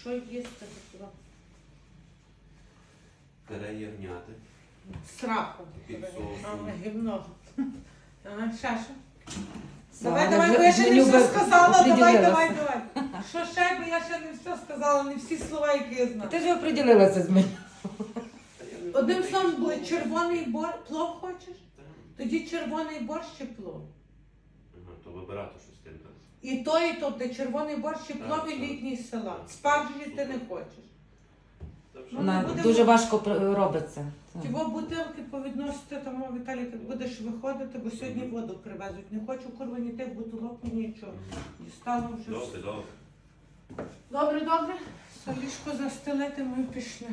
що їсти такого? Каре ягняти. Страху. Під соусом. Гімно. Ще що? Давай, давай, бо я ще не все сказала, давай, давай, давай. Що ще, бо я ще не все сказала, не всі слова, які я знаю. Ти ж оприділилася з мене. Одним словом, бо червоний бор... плов хочеш? Тоді червоний борщ чи плов. Ага, то вибирати щось з тим. І то, і то, де червоний борщ чи плов і літній салат. Спаржі ти не хочеш. Ну, Вона не буде дуже важко пр- робиться. Так. Ті во бутилки повідносити тому Віталій, як будеш виходити, бо сьогодні воду привезуть. Не хочу курва ні тих бутилок, ні нічого. Дістало вже. все. Добре, добре. Добре, добре. Солішко застелити, ми пішли.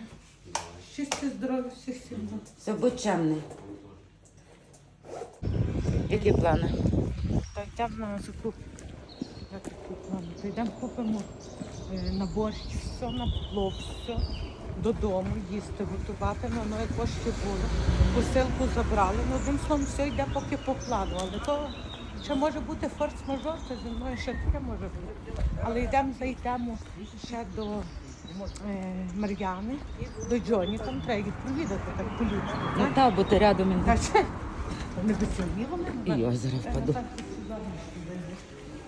Щастя, здоров'я всіх сім'ї. Все будь чемний. Які плани? Та йдемо на закуп. Та йдемо купимо е, на борщ, все на плов, все додому їсти, готувати. Ну, ну як ще було. Посилку забрали. Ну, одним словом, все йде поки по плану. Але то ще може бути форс-мажор, це зі мною ще таке може бути. Але йдемо, зайдемо ще до е, Мар'яни, до Джоні, там треба їх провідати так по-людськи. Ну так, бо ти рядом. Та не веселі вони. І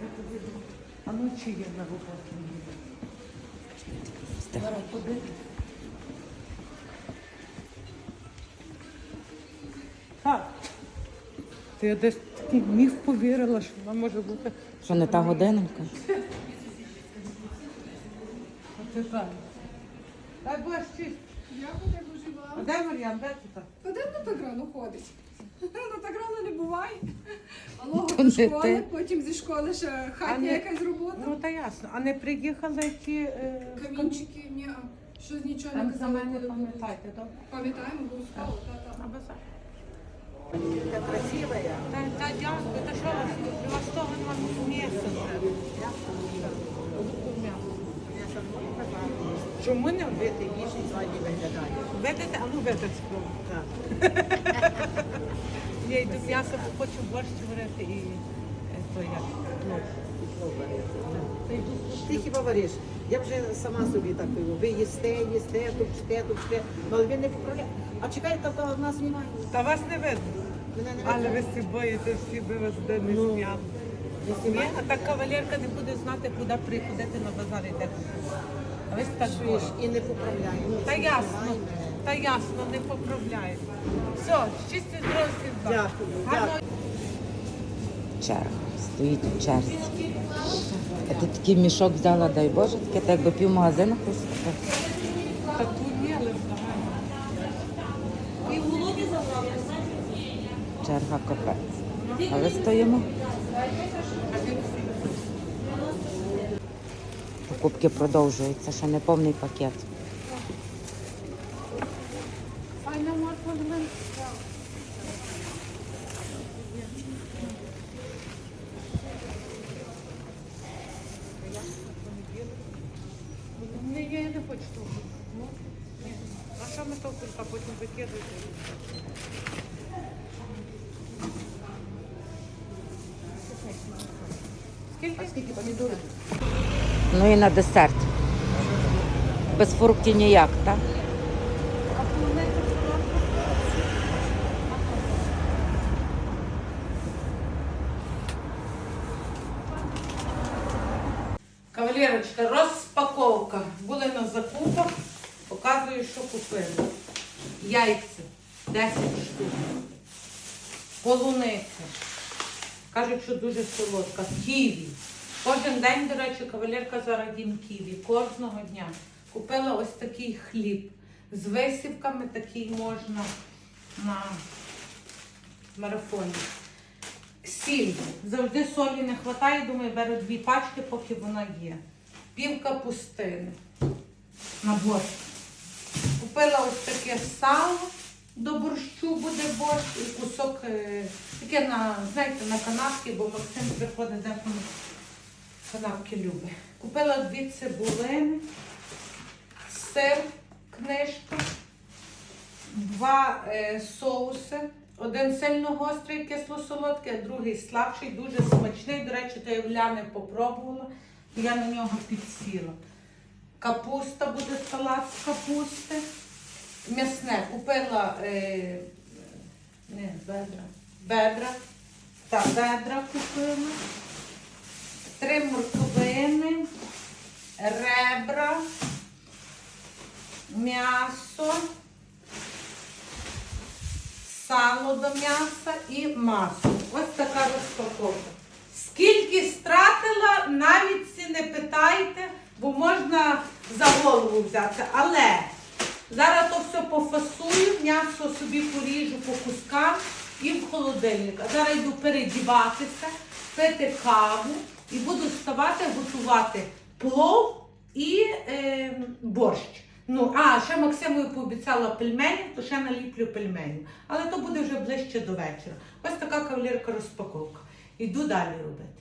ось зараз впаду. А ну чи є на роботі? Зараз подивимось. Так. Ти я десь такий міф повірила, що вона може бути. Що не та годинка? А ти так. Дай Боже чисть. Я буде дуже А де Мар'ян, де ти так? Та де вона так рано ходить? Ну так рано не буває. Алло, То до не школи, ти. потім зі школи ще хатня не- якась робота. Ну та ясно. А не приїхали ті е, Камінчики, ні, що з нічого не Там за казали, мене коли були. пам'ятайте, добре? Пам'ятаємо, обов'язково, та-та. На базар. Та, та дякую, та що вас? У вас того нема м'яса. Чому не вбити їжі сьогодні виглядає? Видите, а ну видите спробуйте. Я йду м'ясо, бо хочу борщ варити і е, то як. Та йду Ти хіба вариш? Я вже сама собі так кажу. Ви їсте, їсте, тупчте, тупчте. Ну, але ви не поправляєте. А чекайте, то в нас немає. Та вас не видно. Мене не Але ви всі боїте, всі би вас де не Ну, зняли. Ви Ні, знімаєте? а так кавалерка не буде знати, куди приходити на базар і де купити. А ви боїте. і не поправляємо. Ну, Та ясно, та ясно, не поправляю. Все, щастя всім. Дякую, дякую. Черга. Стоїть у черзі. Я тут такий мішок взяла, дай Боже, таке, так якби пів магазину просто. Та тут є, але взагалі. Черга капець. Але стоїмо. Покупки продовжуються, ще не повний пакет. Файна морква для мене. Ні, я не хочу того. Ну, ні. А що ми того кулька потім викидати? Скільки? Скільки помідорів? Ну і на десерт. Без фруктів ніяк, так? Кавалерочка, розпаковка. Були на закупах. Показую, що купили. Яйця 10 штук. Полуниця. Кажуть, що дуже солодка. Ківі. Кожен день, до речі, кавалерка зараз їм ківі. Кожного дня. Купила ось такий хліб. З висівками такий можна на марафоні. Сіль. Завжди солі не вистачає, думаю, беру дві пачки, поки вона є. Пів капустини на борщ. Купила ось таке сало до борщу буде борщ і кусок е, таке на, знаєте, на канапки, бо Максим приходить деколи канапки любить. Купила дві цибулини, сир, книжка, два е, соуси. Один сильно гострий, кисло-солодкий, а другий слабший, дуже смачний. До речі, то я в Ляни попробувала, я на нього підсіла. Капуста буде салат з капусти. М'ясне. Купила е, не, бедра. Бедра. Так, бедра купила. Три морковини, ребра, м'ясо, сало до м'яса і масло. Ось така розпаковка. Скільки стратила, навіть не питайте, бо можна за голову взяти. Але зараз то все пофасую, м'ясо собі поріжу по кускам і в холодильник. А зараз йду передіватися, пити каву і буду вставати, готувати плов і е, борщ. Ну, а ще Максимою пообіцяла пельменів, то ще наліплю пельменів. Але то буде вже ближче до вечора. Ось така кавалерка розпаковка. Йду далі робити.